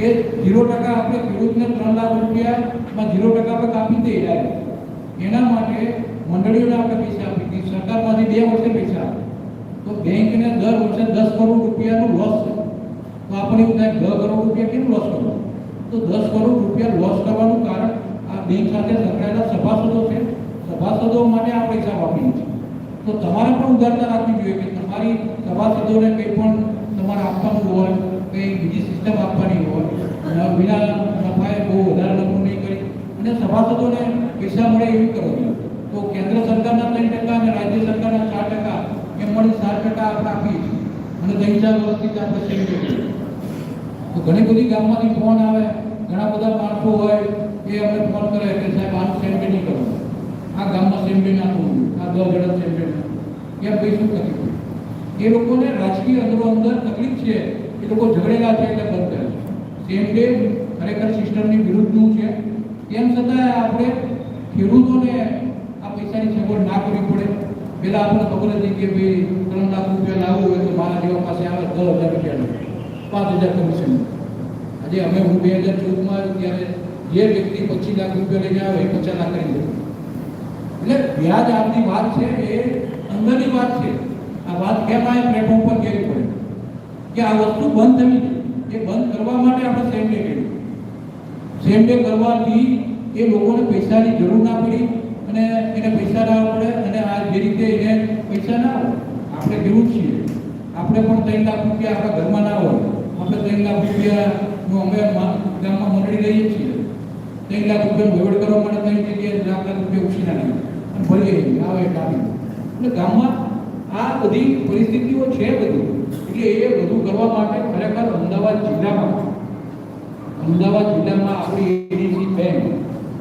કે ઝીરો ટકા આપણે ખેડૂતને ત્રણ લાખ રૂપિયામાં ઝીરો ટકા પર કાપી દઈએ. જાય એના માટે મંડળીઓને આપણે પૈસા આપી દઈએ સરકારમાંથી બે વર્ષે પૈસા આપે. તો બેંકને દર વર્ષે દસ કરોડ રૂપિયાનું લોસ છે. તો આપણે એવું થાય, દસ કરોડ રૂપિયા કેમ લોસ કરવો તો દસ કરોડ રૂપિયા લોસ કરવાનું કારણ આ બેંક સાથે સંકળાયેલા સભાસદો છે. સભાસદો માટે આ પૈસા વાપરીએ છીએ. તો તમારે પણ ઉદારતા રાખવી જોઈએ કે તમારી સભાસદોને કંઈ પણ તમારે આપવાનું હોય કંઈ બીજી સિસ્ટમ આપવાની હોય ન- વિના નફાએ બહુ વધારે નફો નહીં કરી. અને સભાસદોને પૈસા મળે એવું કરો. તો કેન્દ્ર સરકારના ત્રણ ટકા અને રાજ્ય સરકારના ચાર ટકા, એમ મળી સાત ટકા આપણે આપીએ અને ત્રણ ચાર આપણે સેવી તો ઘણી બધી ગામમાંથી ફોન આવે, ઘણા બધા માણસો હોય, એ અમને ફોન કરે કે સાહેબ, આનું સેન્ડ નહીં કરવું આ ગામમાં સેન્ડ નાખવું આ દસ જણા સેન્ડ એમ ભાઈ શું તકલીફ એ લોકોને રાજકીય અંદરો અંદર તકલીફ છે. લોકો ઝઘડેલા છે એટલે બંધ કરે. છે સેમ ડે ખરેખર સિસ્ટમની વિરુદ્ધનું છે. તેમ છતાં આપણે ખેડૂતોને આ પૈસાની સગવડ ના કરવી પડે. પહેલાં આપણને ખબર હતી કે ભાઈ ત્રણ લાખ રૂપિયા લાવવું હોય તો મારા જેવા પાસે આવે દસ હજાર રૂપિયા પાંચ હજાર કમિશન આજે અમે હું બે હજાર ચૌદમાં આવ્યો ત્યારે જે વ્યક્તિ પચીસ લાખ રૂપિયા લઈને આવે એ પચાસ લાખ કરી દે. એટલે વ્યાજ આપની વાત છે એ અંદરની વાત છે. આ વાત કેમ આ પ્લેટફોર્મ પર કેવી પડે? કે આ વસ્તુ બંધ થવી જોઈએ. એ બંધ કરવા માટે આપણે સેમ ડે કર્યું. સેમ ડે કરવાથી એ લોકોને પૈસાની જરૂર ના પડી અને એને પૈસા ના પડે અને આ જે રીતે એને પૈસા ના આવે આપણે જરૂર છીએ. આપણે પણ ત્રણ લાખ રૂપિયા આપણા ઘરમાં ના હોય, આપણે ત્રણ લાખ રૂપિયાનું અમે ગામમાં મંડળી લઈએ છીએ. ત્રણ લાખ રૂપિયાનું વહીવટ કરવા માટે ત્રણ જગ્યાએ લાખ લાખ રૂપિયા ઉછી નાખીએ અને ભરીએ આવે. કાપી એટલે ગામમાં આ બધી પરિસ્થિતિઓ છે બધી. એટલે એ બધું કરવા માટે ખરેખર અમદાવાદ જિલ્લામાં અમદાવાદ જિલ્લામાં આપણી એડીસી બેંક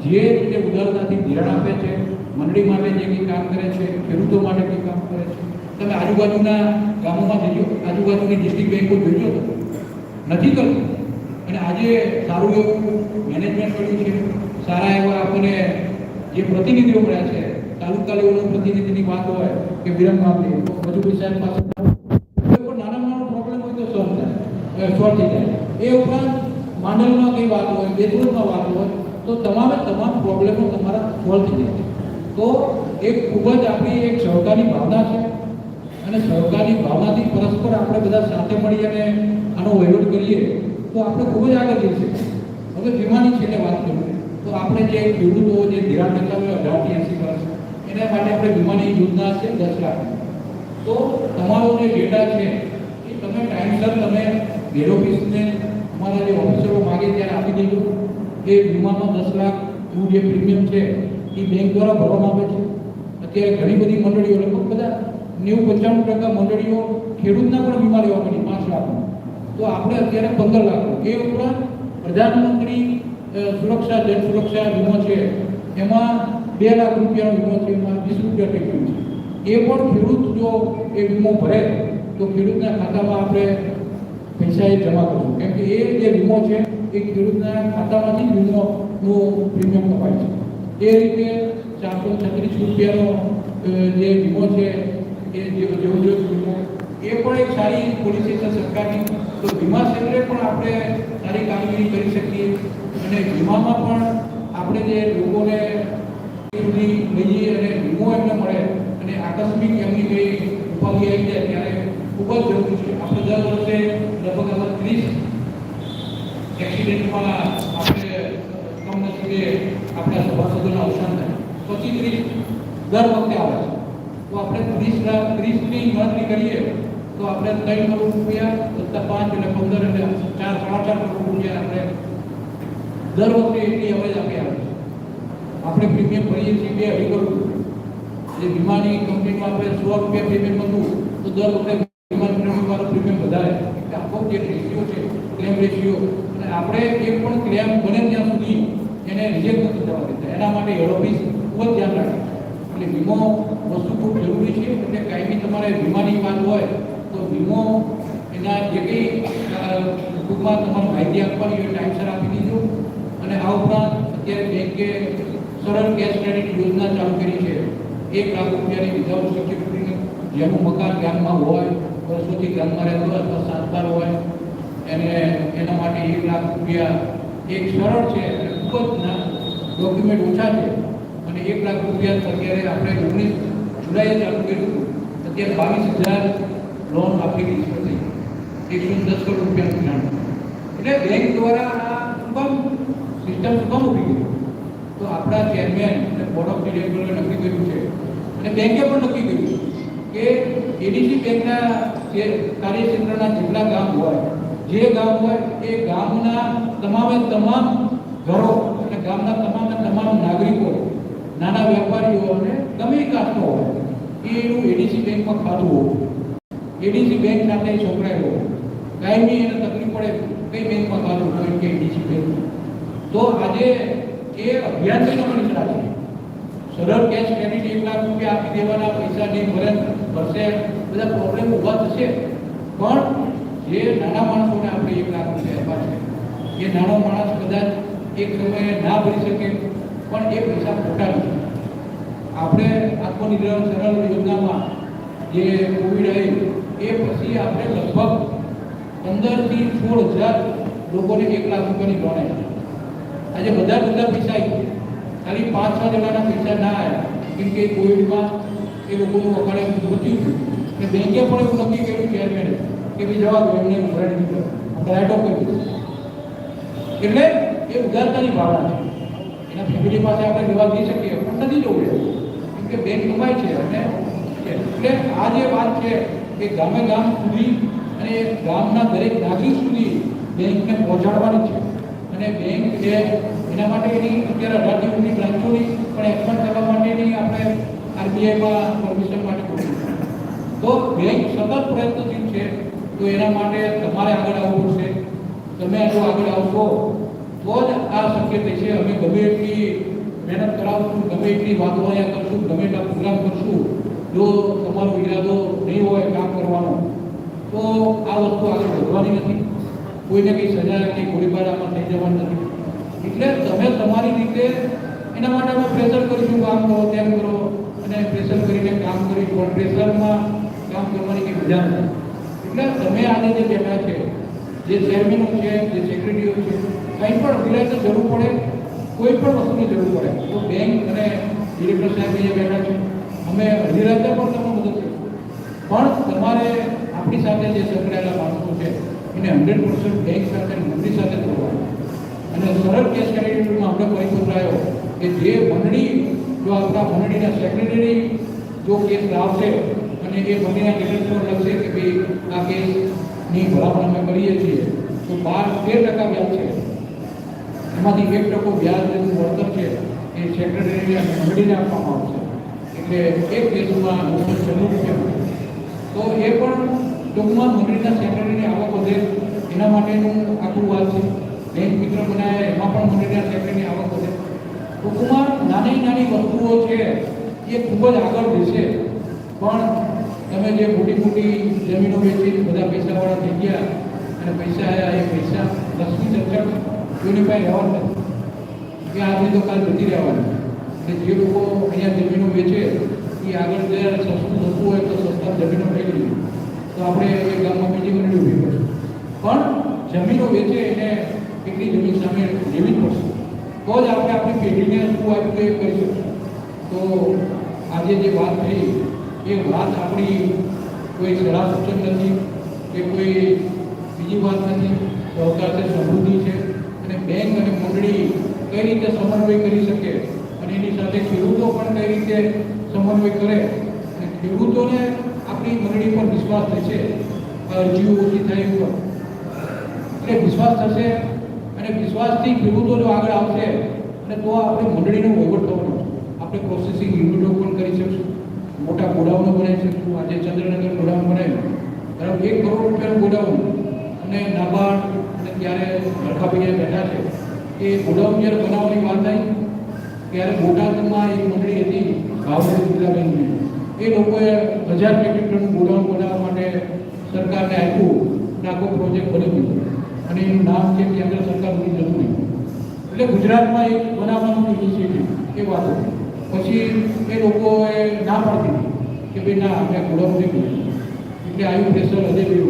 જે રીતે ઉદારતાથી ધિરાણ આપે છે, મંડળી માટે જે કંઈ કામ કરે છે, ખેડૂતો માટે કંઈ કામ કરે છે, તમે આજુબાજુના ગામોમાં જજો, આજુબાજુની ડિસ્ટ્રિક્ટ બેંકો જોજો નથી કરતું. અને આજે સારું એવું મેનેજમેન્ટ મળ્યું છે. સારા એવા આપણને જે પ્રતિનિધિઓ મળ્યા છે, તાલુકા લેવલનો પ્રતિનિધિની વાત હોય કે વિરમ માપે બધું સાહેબ પાસે કોઈ પણ નાના નાનો પ્રોબ્લેમ હોય તો સોલ્વ સોલ્વ જાય એ ઉપરાંત માંડલમાં કંઈ વાત હોય બેદરૂરમાં વાત હોય, તો તમામે તમામ પ્રોબ્લેમો તમારા સોલ્વ થઈ જાય. તો એ ખૂબ જ આપણી એક સહકારની ભાવના છે. અને સહકારની ભાવનાથી પરસ્પર આપણે બધા સાથે મળી અને આનો વહીવટ કરીએ, તો આપણે ખૂબ જ આગળ જઈ શકીએ. હવે વીમાની છેલ્લે વાત કરું. તો આપણે જે ખેડૂતો જે ધિરાણ લેતા હોય અઢારથી એંસી વર્ષ, એના માટે આપણે વીમાની યોજના છે દસ લાખ. તો તમારો જે ડેટા છે, એ તમે ટાઈમસર તમે હેડ ઓફિસને અમારા જે ઓફિસરો માગે ત્યારે આપી દેજો એ વીમામાં દસ લાખનું જે પ્રીમિયમ છે એ બેંક દ્વારા ભરવામાં આવે છે. અત્યારે ઘણી બધી મંડળીઓ, લગભગ બધા નેવું પંચાણું ટકા મંડળીઓ ખેડૂતના પણ વીમા લેવા પડી પાંચ લાખનો. તો આપણે અત્યારે પંદર લાખનો એ ઉપરાંત પ્રધાનમંત્રી સુરક્ષા, જન સુરક્ષા વીમો છે. એમાં બે લાખ રૂપિયાનો વીમો છે, એમાં વીસ રૂપિયા ટેક્યું છે. એ પણ ખેડૂત જો એ વીમો ભરે, તો ખેડૂતના ખાતામાં આપણે પૈસા એ જમા કરશું કેમ કે એ જે વીમો છે, એ ખેડૂતના ખાતામાંથી જ વીમોનું પ્રીમિયમ કપાય છે. એ રીતે ચારસો છત્રીસ રૂપિયાનો જે વીમો છે, એ જેવો જેવો વીમો, એ પણ એક સારી પોલિસી છે સરકારની. તો વીમા ક્ષેત્રે પણ આપણે સારી કામગીરી કરી શકીએ. અને વીમામાં પણ આપણે જે લોકોને સુધી લઈએ અને વીમો એમને મળે અને આકસ્મિક એમની કઈ ઉપાધિ આવી જાય ત્યારે ખૂબ જ જરૂરી છે. આપણે દર વર્ષે લગભગ આમાં ત્રીસ એક્સિડન્ટમાં આપણે કમનસીબે આપણા સભાસદોના અવસાન થાય. પછી ત્રીસ દર વખતે આવે છે. તો આપણે ત્રીસ લાખ ત્રીસની ગણતરી કરીએ તો આપણે ત્રણ કરોડ રૂપિયા વત્તા પાંચ એટલે પંદર એટલે ચાર સાડા ચાર કરોડ રૂપિયા આપણે દર વખતે એટલી અવેજ આપી આવે છે. આપણે પ્રીમિયમ ભરીએ છીએ બે અઢી કરોડ જે વીમાની કંપનીમાં આપણે સો રૂપિયા પેમેન્ટ હતું, તો દર વખતે વીમા કંપનીવાળો પ્રીમિયમ વધારે એટલે આખો જે રેશિયો છે ક્લેમ રેશિયો અને આપણે એક પણ ક્લેમ બને ત્યાં સુધી એને રિજેક્ટ નથી થવા દેતા. એના માટે હેડ ઓફિસ ખૂબ જ ધ્યાન રાખે એટલે વીમો વસ્તુ ખૂબ જરૂરી છે. એટલે કાયમી તમારે વીમાની વાત હોય, તો વીમો એના જે કંઈ ટૂંકમાં તમારે માહિતી આપવાની હોય, ટાઈમસર આપી દીધો અને આ ઉપરાંત અત્યારે બેંકે સરળ કેશ ક્રેડિટ યોજના ચાલુ કરી છે. એક લાખ રૂપિયાની વિધાઉટ સિક્યુરિટીની જેનું મકાન ગામમાં હોય, વર્ષોથી ગામમાં રહેતું અથવા સાતબાર હોય એને એના માટે એક લાખ રૂપિયા, એક સરળ છે અને ખૂબ જ ડોક્યુમેન્ટ ઓછા છે. અને એક લાખ રૂપિયા અત્યારે આપણે ઓગણીસ જુલાઈએ ચાલુ કર્યું અત્યારે બાવીસ હજાર લોન આપી છે બધી. એકસો દસ કરોડ રૂપિયાનું નાણું એટલે બેંક દ્વારા આ શું સિસ્ટમ કમ ઊભી ગઈ તો આપણા ચેરમેન અને બોર્ડ ઓફ ડિરેક્ટરોએ નક્કી કર્યું છે. અને બેંકે પણ નક્કી કર્યું કે એડીસી બેંકના કાર્યક્ષેત્રના જેટલા ગામ હોય જે ગામ હોય એ ગામના તમામે તમામ ઘરો અને ગામના તમામે તમામ નાગરિકો, નાના વેપારીઓ અને ગમે કાઢતો હોય એનું એડીસી બેંકમાં ખાતું હોય. એડીસી બેંક સાથે છોકરાયો કાયમી એને તકલીફ પડે કઈ બેંકમાં ખાતું હોય કે એડીસી બેંક. તો આજે એ અભિયાનની નિષ્ઠા છે. સરળ કેશ ક્રેડિટ એક લાખ રૂપિયા આપી દેવાના, પૈસા નહીં ભરે ભરશે, બધા પ્રોબ્લેમ ઊભા થશે. પણ જે નાના માણસોને આપણે એક લાખ રૂપિયા આપ્યા છે. એ નાનો માણસ કદાચ એક સમયે ના ભરી શકે, પણ એ પૈસા ખોટા નથી. આપણે આત્મનિર્ભર સરળ યોજનામાં જે કોવિડ આવી, એ પછી આપણે લગભગ પંદરથી સોળ હજાર લોકોને એક લાખ રૂપિયાની લોન આપી આજે બધા બધા પૈસા આવી ખાલી પાંચ, છ જણાના પૈસા ના આવ્યા કેમ કે કોવિડમાં એ લોકોનું અકાળે મૃત્યુ થયું બેંકે પણ એવું નક્કી કર્યું ચેરમેને કે બી જવા દો એમને ભરાડી દીધો રાઇટ ઓફ કરી એટલે એ ઉદારતાની ભાવના છે. એના ફેમિલી પાસે આપણે જવાબ દઈ શકીએ, પણ નથી જવું. કેમ કે બેંક કમાય છે અને એટલે આ જે વાત છે, એ ગામે ગામ સુધી અને ગામના દરેક નાગરિક સુધી બેંકને પહોંચાડવાની છે. અને બેંક જે એના માટેની અત્યારે અઢાર દિવસની બ્રાન્ચોની પણ એક્સપાન્ડ કરવા માટેની આપણે આરબીઆઈમાં પરમિશન માટે તો બેંક સતત પ્રયત્નશીલ છે. તો એના માટે તમારે આગળ આવવું પડશે. તમે જો આગળ આવશો, તો જ આ શક્ય છે. અમે ગમે એટલી મહેનત કરાવશું, ગમે એટલી વાતો અહીંયા કરશું, ગમે એટલા પ્રોગ્રામ કરશું, જો તમારો ઈરાદો નહીં હોય કામ કરવાનો, તો આ વસ્તુ આગળ વધવાની નથી. કોઈને કંઈ સજા કે ગોળીબાર આમાં થઈ જવાનું નથી. એટલે તમે તમારી રીતે એના માટે અમે પ્રેશર કરીશું, કામ કરો, તેમ કરો. અને પ્રેશર કરીને કામ કરીશું પણ પ્રેશરમાં કામ કરવાની કંઈ મજા નથી. એટલે તમે આજે જે બેઠા છે, જે ચેરમેનો છે, જે સેક્રેટરીઓ છે, કંઈ પણ વિલાયત જરૂર પડે, કોઈ પણ વસ્તુની જરૂર પડે. તો બેંક અને ડિરેક્ટર સાહેબ અહીંયા બેઠા છે. અમે અડધી રાતે પણ તમને મદદ કરીશું. પણ તમારે આપણી સાથે જે સંકળાયેલા માણસો છે, એને હંડ્રેડ પર્સન્ટ બેંક સાથે મંત્રી સાથે જોડવાનું. અને સરળ કેસ કેટેગરીમાં આપણે કોઈ આવ્યો કે જે મંડળી, જો આપણા મંડળીના સેક્રેટરી જો કેસ લાવશે અને એ ડિફરન્સ ડિરેક્ટર લખશે કે ભાઈ આ કેસની ભલામણ અમે કરીએ છીએ. તો બાર તેર ટકા વ્યાજ છે. એમાંથી એક ટકો વ્યાજ જેનું વળતર છે એ સેક્રેટરીને મંડળીને આપવામાં આવશે. એટલે એક કેસમાં નવસો છન્નું રૂપિયા તો એ પણ ટૂંકમાં મંડળીના સેક્રેટરીની આવક વધે એના માટેનું આખું વાત છે. બેંક મિત્ર બનાવ્યા એમાં પણ મંડળીના સેક્રેટરીની આવક વધે ટૂંકમાં નાની નાની વસ્તુઓ છે, એ ખૂબ જ આગળ જશે પણ તમે જે મોટી મોટી જમીનો વેચી બધા પૈસાવાળા થઈ ગયા અને પૈસા આવ્યા એ પૈસા લક્ષ્મી ચર્ચા કોઈની પાસે રહેવાનું નથી. કે આજે તો કાલ જતી રહેવાની. એટલે જે લોકો અહીંયા જમીનો વેચે, એ આગળ જ્યારે સસ્તું થતું હોય તો સસ્તા જમીનો મેળવી તો આપણે એ ગામમાં બીજી મંડળી ઊભી કરશું પણ જમીનો વેચે એને એટલી જમીન સામે લેવી જ પડશે. તો જ આપણે આપણી પેઢીને શું આપ્યું એ કરી શકશું. તો આજે જે વાત થઈ એ વાત આપણી કોઈ સલાહ સૂચન નથી, કે કોઈ બીજી વાત નથી સહકાર સમૃદ્ધિ છે. અને બેંક અને મંડળી કઈ રીતે સમન્વય કરી શકે અને એની સાથે ખેડૂતો પણ કઈ રીતે સમન્વય કરે? અને ખેડૂતોને આપણી મંડળી પર વિશ્વાસ થશે અરજીઓ ઓછી થાય ઉપર એટલે વિશ્વાસ થશે અને વિશ્વાસથી ખેડૂતો જો આગળ આવશે. અને તો આપણે મંડળીનો વહીવટ થવાનો આપણે પ્રોસેસિંગ યુનિટો પણ કરી શકશું. મોટા ગોડાઉનો બનાવી શકશું. આજે ચંદ્રનગર ગોડાઉન બનાવ્યું. બરાબર? એક કરોડ રૂપિયાનું ગોડાઉન. અને નાબાર્ડ, અને ત્યારે લડકાભાઈ બેઠા છે. એ ગોડાઉન જ્યારે બનાવવાની વાત આવી, ત્યારે બોટાદમાં એક મંડળી હતી ભાવનગર જિલ્લાબેનની. એ લોકોએ હજાર મેટ્રિક ટન ગોડાઉન બનાવવા માટે સરકારને આપ્યું. નાખો પ્રોજેક્ટ બની અને એનું નામ છે કેન્દ્ર સરકાર બની જતું એટલે ગુજરાતમાં એક બનાવવાનું ઇનિશિયેટિવ એ વાત હતી. પછી એ લોકોએ ના પાડી દીધી કે ભાઈ ના, આપણે ગોડાઉન નહીં બનાવ્યું. એટલે આવ્યું પ્રેશર હજે બી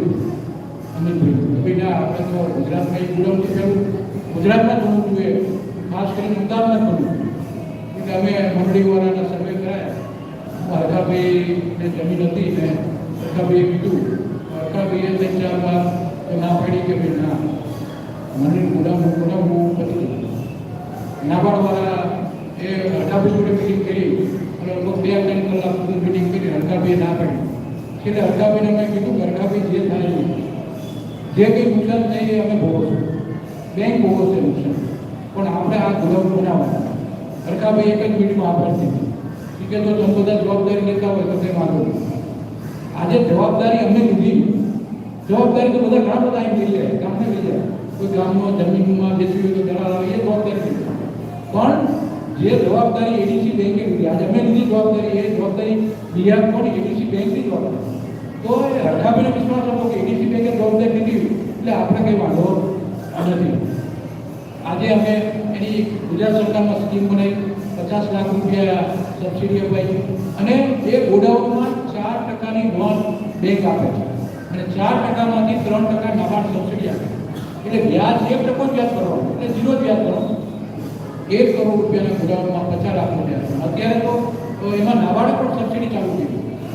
અમિતભાઈ કે ભાઈ ના, આપણે તો ગુજરાતમાં એક ગુલામથી થયું ગુજરાતમાં જ હોવું જોઈએ. ખાસ કરીને અમદાવાદમાં જ બનવું એટલે અમે મંડળીવાળાના સર્વે કરાયા. હરખાભાઈને જમીન હતી ને હરખાભાઈએ કીધું, હરખાભાઈએ ત્રણ ચાર વાર તો ના પાડી કે ભાઈ ના. મંડળી ગુલામ ગુલામ પછી નાબાર્ડવાળા એ હરખાભાઈ જોડે મિટિંગ કરી અને લગભગ બે ત્રણ કલાક સુધી મિટિંગ કરી હરખાભાઈએ ના પાડી છેલ્લે હરખાભાઈને મેં કીધું કે હરખાભાઈ જે થાય એ. જે કંઈ નુકસાન થાય એ અમે ભોગવશું બેંક ભોગવશે નુકસાન પણ આપણે આ ગુલામ બનાવવાના હરખાભાઈ એક જ મિનિટમાં આભાર દીધી ઠીક છે તો તમે બધા જવાબદારી લેતા હોય તો કંઈ વાંધો નહીં આજે જવાબદારી અમને લીધી જવાબદારી તો બધા ઘણા બધા અહીં લઈ જાય ગામને લઈ જાય કોઈ ગામમાં જમીનમાં બેસી હોય તો દલાલ આવે એ જવાબદારી લીધી પણ જે જવાબદારી એડીસી બેંકે લીધી. આજે અમે લીધી જવાબદારી. એ જવાબદારી બિહાર કોણ એડીસી બેંકની જવાબદારી. તો એ હરખાભાઈને વિશ્વાસ હતો કે એડીસી બેંકે જવાબદારી લીધી. એટલે આપણે કંઈ વાંધો નથી. આજે અમે એની ગુજરાત સરકારમાં સ્કીમ બનાવી. પચાસ લાખ રૂપિયા સબસિડી અપાઈ. અને એ ગોડાઉનમાં ચાર ટકાની લોન બેંક આપે છે. અને ચાર ટકામાંથી ત્રણ ટકા નાબાર્ડ સબસિડી આપે એટલે વ્યાજ એક ટકો વ્યાજ કરવાનો. એટલે ઝીરો જ વ્યાજ કરવાનું. એક કરોડ રૂપિયાના ગોડાઉનમાં પચાસ લાખ રૂપિયા અત્યારે તો એમાં નાબાડે પણ સબસિડી ચાલુ થઈ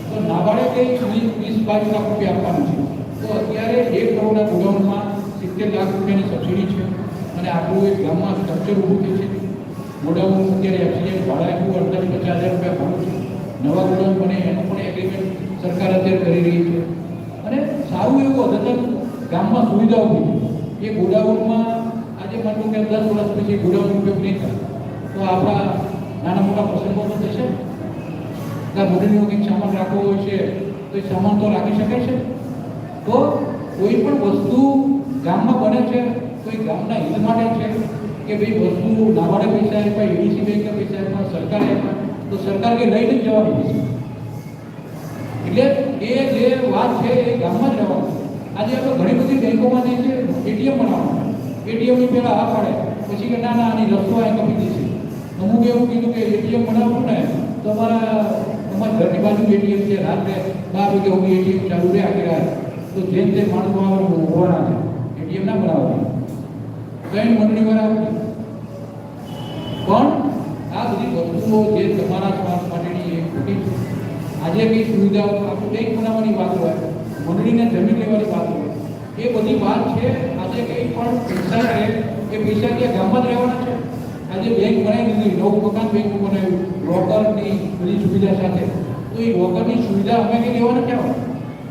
તો નાબાર્ડે કે વીસ વીસ, બાવીસ લાખ રૂપિયા આપવાનું છે. તો અત્યારે એક કરોડના ગોડાઉનમાં સિત્તેર લાખ રૂપિયાની સબસિડી છે અને આપણું એક ગામમાં સ્ટ્રક્ચર ઊભું થયું છે. ગોડાઉન અત્યારે એક્સિડન્ટ ભાડા આપ્યું અડતાલીસ, પચાસ હજાર રૂપિયા ભાડું છે. નવા ગોડાઉન બને, એનું પણ એગ્રીમેન્ટ સરકાર અત્યારે કરી રહી છે. અને સારું એવું અદ્યતન ગામમાં સુવિધા ઊભી એ ગોડાઉનમાં આજે માનું કે દસ વર્ષ પછી ગોડાઉન ઉપયોગ નહીં થાય. તો આપણા નાના મોટા પ્રસંગો તો થશે. મોટીનો કંઈક સામાન રાખવો હોય છે, તો એ સામાન તો રાખી શકે છે. તો કોઈ પણ વસ્તુ ગામમાં બને છે, તો એ ગામના હિત માટે છે કે ભાઈ વસ્તુ નાવાડે પૈસા આપ્યા એડીસી બેંકે પૈસા આપ્યા સરકારે આપ્યા તો સરકાર કે લઈને જવાની એટલે એ જે વાત છે એ ગામમાં જ રહેવાનું. આજે આપણે ઘણી બધી બેંકોમાં જે છે, એટીએમ બનાવવાનું. એટીએમની પહેલાં હા પાડે પછી કે ના ના આની રસ્તો આ કપી દીધી અમુક એવું કીધું કે એટીએમ બનાવવું ને, તો અમારા અમારા ઘરની બાજુ એટીએમ છે, રાત્રે બાર વાગે હું એટીએમ ચાલુ રહે આખી તો જેમ તે માણસો આવે હોવાના છે એટીએમ ના બનાવવાનું કઈ મંડળી વાળા પણ આ બધી વસ્તુઓ જે તમારા સ્વાર્થ માટેની એ ખોટી છે. આજે કઈ સુવિધાઓ આપણે બેંક બનાવવાની વાત હોય. મંડળીને જમીન લેવાની વાત એ બધી વાત છે. આજે કંઈ પણ પૈસા રહે, એ પૈસા કે ગામમાં જ રહેવાના છે. આજે બેંક બનાવી દીધી, નવું મકાન બેંક બનાવ્યું લોકરની બધી સુવિધા સાથે. તો એ લોકરની સુવિધા અમે કંઈ લેવાના ક્યાં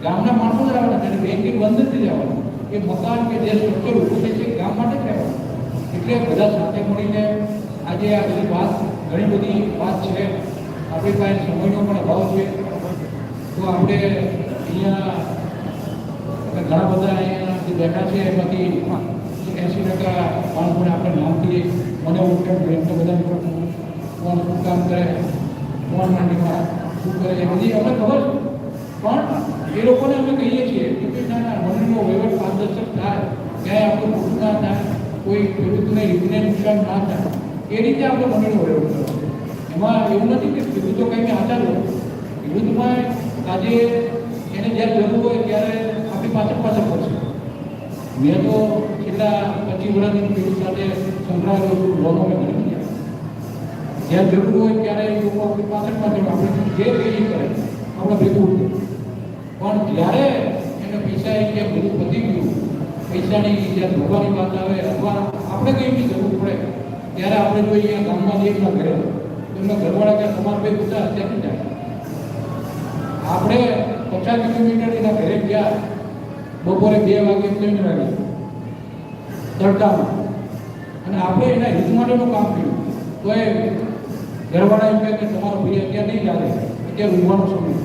ગામના માણસો જ રહેવાના છે બેંકની બંધ જ રહેવાનું એ મકાન કે જે સ્ટ્રક્ચર ઊભું છે ગામ માટે જ રહેવાનું એટલે બધા સાથે મળીને આજે આ બધી વાત, ઘણી બધી વાત છે. આપણી પાસે સમયનો પણ અભાવ છે. તો આપણે અહીંયા ઘણા બધા અહીંયા જે છે, એમાંથી એંસી ટકા માણસોને આપણે નામથી મને ઓળખાણ એમને બધા કોણ શું કામ કરે, કોણ માંડીમાં શું કરે, એ બધી અમને ખબર પણ એ લોકોને અમે કહીએ છીએ કે ના ના મંડળીનો વહીવટ પારદર્શક થાય, ક્યાંય આપણું ખોટું ના થાય, કોઈ ખેડૂતને રીતને નુકસાન ના થાય, એ રીતે આપણે મંડળીનો વહીવટ કરવો છે. એમાં એવું નથી કે ખેડૂતો કંઈ આચાર ખેડૂતમાં આજે એને જ્યારે જરૂર હોય ત્યારે પાછળ પાછળ પડશે. મેં તો છેલ્લા પચીસ વર્ષની ખેડૂત સાથે સંકળાયેલો લોનો મેં ઘણી જ્યાં જરૂર હોય ત્યારે લોકો પાછળ પાછળ આપણે જે પેઢી કરે, આપણે ભેગું પણ જ્યારે એને પૈસા એ ક્યાં બધું પતી ગયું, પૈસાની જ્યાં ધોવાની વાત આવે, અથવા આપણે કંઈ બી જરૂર પડે, ત્યારે આપણે જો અહીંયા ગામમાં જઈએ એમના ઘરે, એમના ઘરવાળા કે તમારા ભાઈ પૂછા અત્યારથી જાય આપણે પચાસ કિલોમીટર એના ઘરે ગયા બપોરે બે વાગે ત્રણ વાગે તડકામાં. અને આપણે એના હિત માટેનું કામ કર્યું. તો એ ઘરવાળા એમ કહે કે તમારો ભાઈ અત્યારે નહીં ચાલે, અત્યારે ઊંઘવાનો સમય.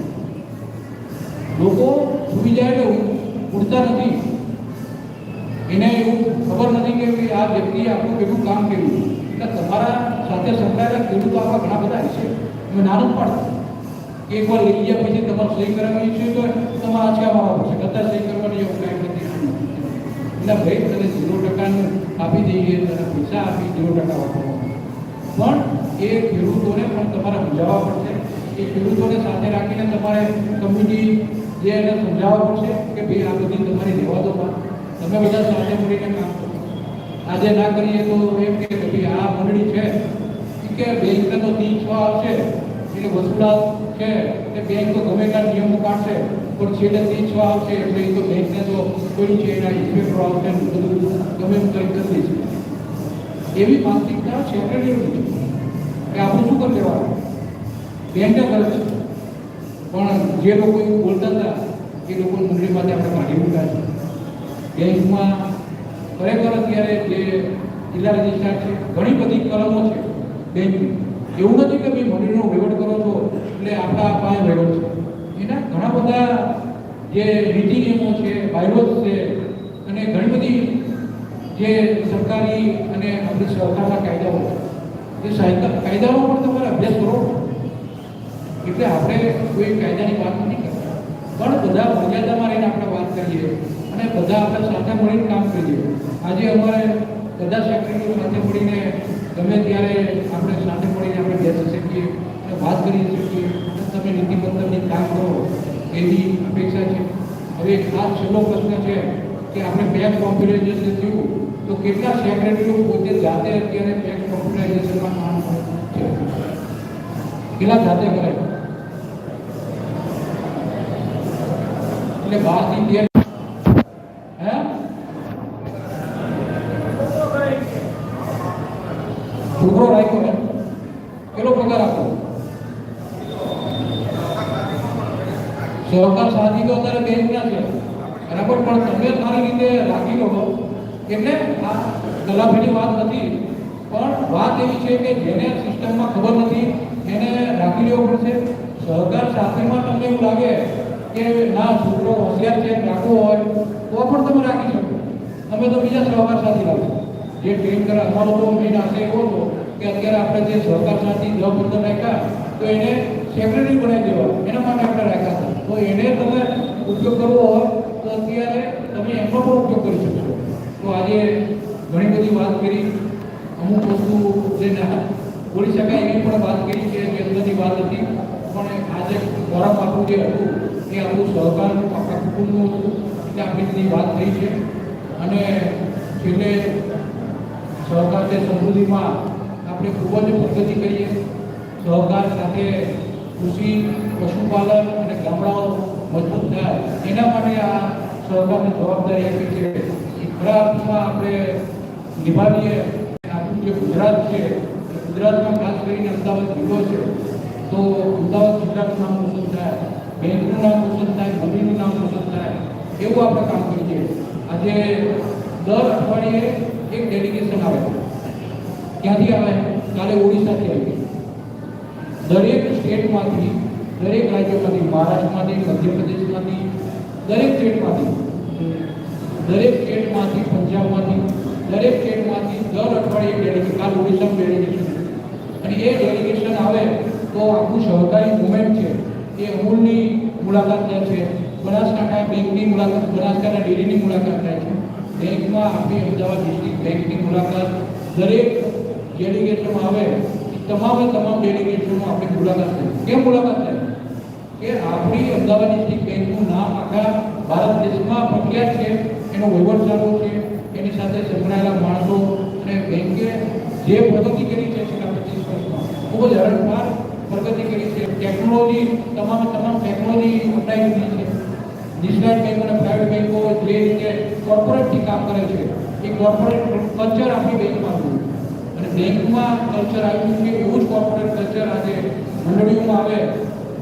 લોકો સૂઈ જાય એટલે ઉડતા નથી. એને એવું ખબર નથી કે આ વ્યક્તિએ આપણું કેટલું કામ કર્યું. એટલે તમારા સાથે સંકળાયેલા ખેડૂતો આવા ઘણા બધા હશે. અમે નાનું પાડતા એકવાર લઈ ગયા પછી તમારે સહી કરાવવાની છે તો તમારે આંચકા મારવા પડશે કદાચ સહી કરવાની એવું કાંઈ નથી. એટલે ભાઈ, તને ઝીરો ટકાનું આપી દઈએ, તને પૈસા આપી ઝીરો ટકા વાપરવાનું પણ એ ખેડૂતોને પણ તમારે સમજાવવા પડશે. એ ખેડૂતોને સાથે રાખીને તમારે કમ્યુનિટી જે એને સમજાવવા પડશે કે ભાઈ, આ બધી તમારી રહેવા દો તમે બધા સાથે મળીને કામ કરો. આજે ના કરીએ તો એમ કે ભાઈ, આ મંડળી છે. કે બેંકને તો દી છ આવશે. એટલે વસૂલાત છે તે બેંક તો ગમે ત્યાં નિયમો કાઢશે, પણ છેલ્લે તે છ આવશે એટલે એ તો બેંકને તો કોઈ છે એના ઇન્સ્પેક્ટર આવશે બધું ગમે એમ કંઈક કરી દેશે એવી માનસિકતા સેક્રેટરીની છે કે આપણે શું કરી લેવાનું? બેંકે કરે છે. પણ જે લોકો એવું બોલતા હતા, એ લોકો મંડળીમાંથી આપણે કાઢી મૂક્યા છે. બેંકમાં ખરેખર અત્યારે જે જિલ્લા રજિસ્ટ્રાર છે, ઘણી બધી કલમો છે બેંકની. એવું નથી કે ભાઈ મંડળીનો વહીવટ કરો છો એટલે આપણા પાસે વહીવટ છે. એના ઘણા બધા જે નીતિ નિયમો છે બાયલોસ છે, અને ઘણી બધી જે સરકારી અને આપણી સરકારના કાયદાઓ છે. એ કાયદાઓ પણ તમારે અભ્યાસ કરો એટલે આપણે કોઈ કાયદાની વાત નથી કરતા. પણ બધા મર્યાદામાં રહીને આપણે વાત કરીએ અને બધા આપણે સાથે મળીને કામ કરીએ. આજે અમારે બધા સેક્રેટરીઓ સાથે મળીને ગમે ત્યારે આપણે સાથે મળીને આપણે બેસી શકીએ. વાત કરી શકીએ અને તમે નીતિબદ્ધની કામ કરો એવી અપેક્ષા છે. હવે એક ખાસ છેલ્લો પ્રશ્ન છે કે આપણે બેંક કોમ્પ્યુટરાઇઝેશન થયું, તો કેટલા સેક્રેટરીઓ પોતે જાતે અત્યારે બેંક કોમ્પ્યુટરાઇઝેશનમાં કામ કરે છે? કેટલા જાતે કરે? એટલે બહારથી બે હે? છોકરો રાખ્યો ને કેટલો પગાર આપો સહકાર સાથી તો અત્યારે બેંકના છે બરાબર પણ સારી રીતે રાખી લો એટલે આ ગલાફીની વાત નથી, પણ વાત એવી છે કે જેને સિસ્ટમમાં ખબર નથી, એને રાખી લેવો પડશે. સહકાર સાથેમાં તમને એવું લાગે કે ના, છોકરો હોશિયાર છે, રાખવો હોય, તો પણ તમે રાખી શકો. અમે તો બીજા સહકાર સાથી રાખો જે ટ્રેન કરે, અમારો તો મેઇન આશય એવો હતો કે અત્યારે આપણે જે સહકાર સાથી જોબ બધા રાખ્યા, તો એને સેક્રેટરી બનાવી દેવા. એના માટે આપણે રાખ્યા હતા. તો એને તમે ઉપયોગ કરવો હોય તો અત્યારે તમે એમનો પણ ઉપયોગ કરી શકશો તો આજે ઘણી બધી વાત કરી. અમુક વસ્તુ જે ના બોલી શકાય એવી પણ વાત કરી છે જે અંદરની વાત હતી. પણ આજે ખોરાક આપણું જે હતું, એ આપણું સહકારનું આપણા કુટુંબનું હતું એટલે આપણી વાત થઈ છે. અને છેલ્લે સહકાર તે સમૃદ્ધિમાં આપણે ખૂબ જ પ્રગતિ કરીએ. સહકાર સાથે કૃષિ, પશુપાલન અને ગામડાઓ મજબૂત થાય. એના માટે આ સરકારની જવાબદારી આપી છે. અર્થમાં આપણે નિભાવીએ. આપણું જે ગુજરાત છે, ગુજરાતમાં ખાસ કરીને અમદાવાદ જિલ્લો છે, તો અમદાવાદ જિલ્લાનું નામ રોશન થાય, બેંકનું નામ રોશન થાય મંદિરનું નામ રોશન થાય, એવું આપણે કામ કરીએ આજે દર અઠવાડિયે એક ડેલિગેશન આવે. ક્યાંથી આવે? કાલે ઓડિશાથી આવી. દરેક સ્ટેટમાંથી, દરેક રાજ્યોમાંથી, મહારાષ્ટ્રમાંથી, મધ્યપ્રદેશમાંથી, દરેક સ્ટેટમાંથી દરેક સ્ટેટમાંથી, પંજાબમાંથી, દરેક સ્ટેટમાંથી દર અઠવાડિયે ડેલિગેશન કાલ ઓડિશાનું ડેલિગેશન અને એ ડેલિગેશન આવે તો આખું સહકારી મુવમેન્ટ છે, એ અમૂલની મુલાકાત લે છે બનાસકાંઠા બેંકની મુલાકાત બનાસકાંઠા ડેરીની મુલાકાત લે છે. બેંકમાં આપણી અમદાવાદ ડિસ્ટ્રિક્ટ બેંકની મુલાકાત, દરેક ડેલિગેશન આવે. તમામે તમામ ડેલિગેશનો આપણે મુલાકાત થઈ કેમ મુલાકાત થઈ કે આપણી અમદાવાદ ડિસ્ટ્રિક્ટ બેંકનું નામ આખા ભારત દેશમાં પ્રખ્યાત છે. એનો વહીવટ સારો છે. એની સાથે સંકળાયેલા માણસો અને બેંકે જે પ્રગતિ કરી છે છેલ્લા પચીસ વર્ષમાં, ખૂબ જ હરણપાર પ્રગતિ કરી છે. ટેકનોલોજી, તમામે તમામ ટેકનોલોજી અપનાવી દીધી છે. નેશનલ બેંક અને પ્રાઇવેટ બેંકો જે રીતે કોર્પોરેટથી કામ કરે છે, એ કોર્પોરેટ કલ્ચર આપણી બેંકમાં આવ્યું અને બેંકમાં કલ્ચર આવ્યું કે એવું જ કોર્પોરેટ કલ્ચર આજે મંડળીઓમાં આવે.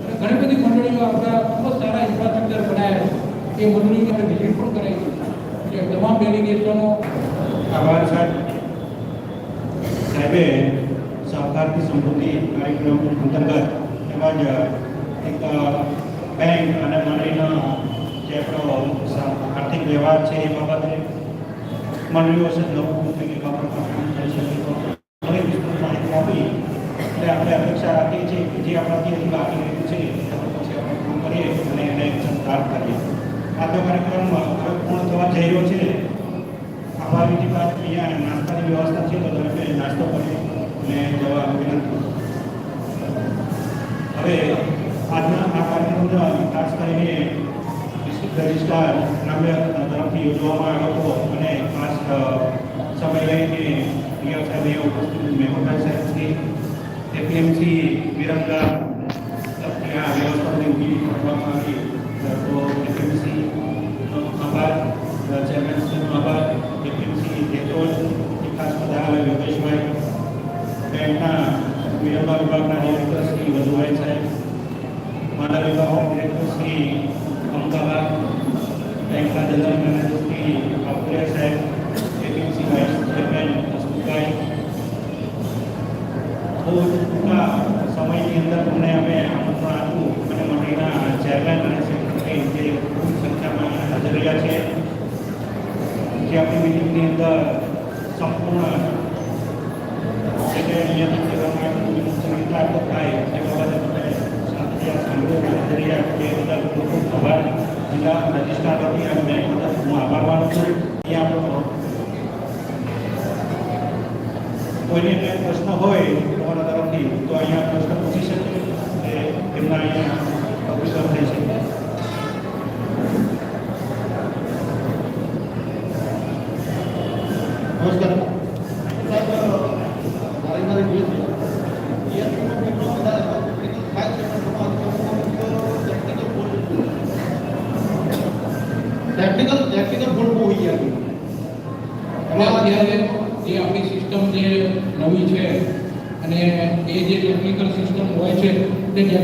અને ઘણી બધી મંડળીઓ આપણા ખૂબ જ સારા ઇન્ફ્રાસ્ટ્રક્ચર બનાવ્યા છે. એ મંડળીઓ આપણે વિઝિટ પણ કરાવી છે. એટલે તમામ ડેલિગેશનો આભાર સાહેબ. સાહેબે સહકારથી સમૃદ્ધિ કાર્યક્રમ અંતર્ગત તેમજ એક બેંક અને મંડળીના જે આપણો આર્થિક વ્યવહાર છે એ બાબતે મંડળીઓ છે નવું કંઈક બાબતમાં કામ કરી શકે તો ઘણી વિસ્તૃત માહિતી આપી એટલે આપણે રાખીએ છીએ કે જે આપણાથી હજી બાકી રહ્યું છે પછી આપણે પૂરું કરીએ અને એને સંસ્કાર કરીએ. આજનો કાર્યક્રમ હવે પૂર્ણ થવા જઈ રહ્યો છે. આભાર વિધિ બાદ અહીંયા નાસ્તાની વ્યવસ્થા છે, તો તમે નાસ્તો કરી અને જવા વિનંતી. હવે આજના આ કાર્યક્રમનો ખાસ કરીને રજિસ્ટ્રાર નામ્ય તરફથી યોજવામાં આવ્યો હતો અને ખાસ સમય લઈને ડીઆર સાહેબે ઉપસ્થિત મેહુલભાઈ સાહેબથી એપીએમસી તરફથી આ વ્યવસ્થાની ઊભી કરવામાં આવી. તો એપીએમસી નો આભાર. ચેરમેનશ્રીનો આભાર. એપીએમસી જેતોલ ખાસ બધા યોગેશભાઈ. બેંકના વિરંગા વિભાગના ડિરેક્ટર શ્રી વધુભાઈ સાહેબ. માનવ વિભાગના ડિરેક્ટર શ્રી અમદાવાદ. બેંકના જનરલ મેનેજર શ્રી બાપુરિયા સાહેબ એપીએમસી વાઇસ ચેરમેન હસમુખભાઈ બહુ ટૂંકા સમયની અંદર તમને અમે આમંત્રણ આપ્યું અને મંડળીના ચેરમેન અને સેક્રેટરી જે ખૂબ સંખ્યામાં હાજર રહ્યા છે જે આપણી મિટિંગની અંદર સંપૂર્ણ જે કે નિયમિત કરવામાં આવ્યું સંહિતા તો થાય તે બાબતે તમે શાંતિથી સાંભળ્યું અને હાજર રહ્યા તે બદલ ખૂબ ખૂબ આભાર જિલ્લા રજિસ્ટ્રાર વતી અને બેંક બદલ હું આભાર માનું છું અહીંયા આપણો કોઈને કંઈ પ્રશ્ન હોય તમારા તરફથી તો અહીંયા પ્રશ્ન પૂછી શકે એમના અહીંયા ઓફિસર થઈ શકે благодарна.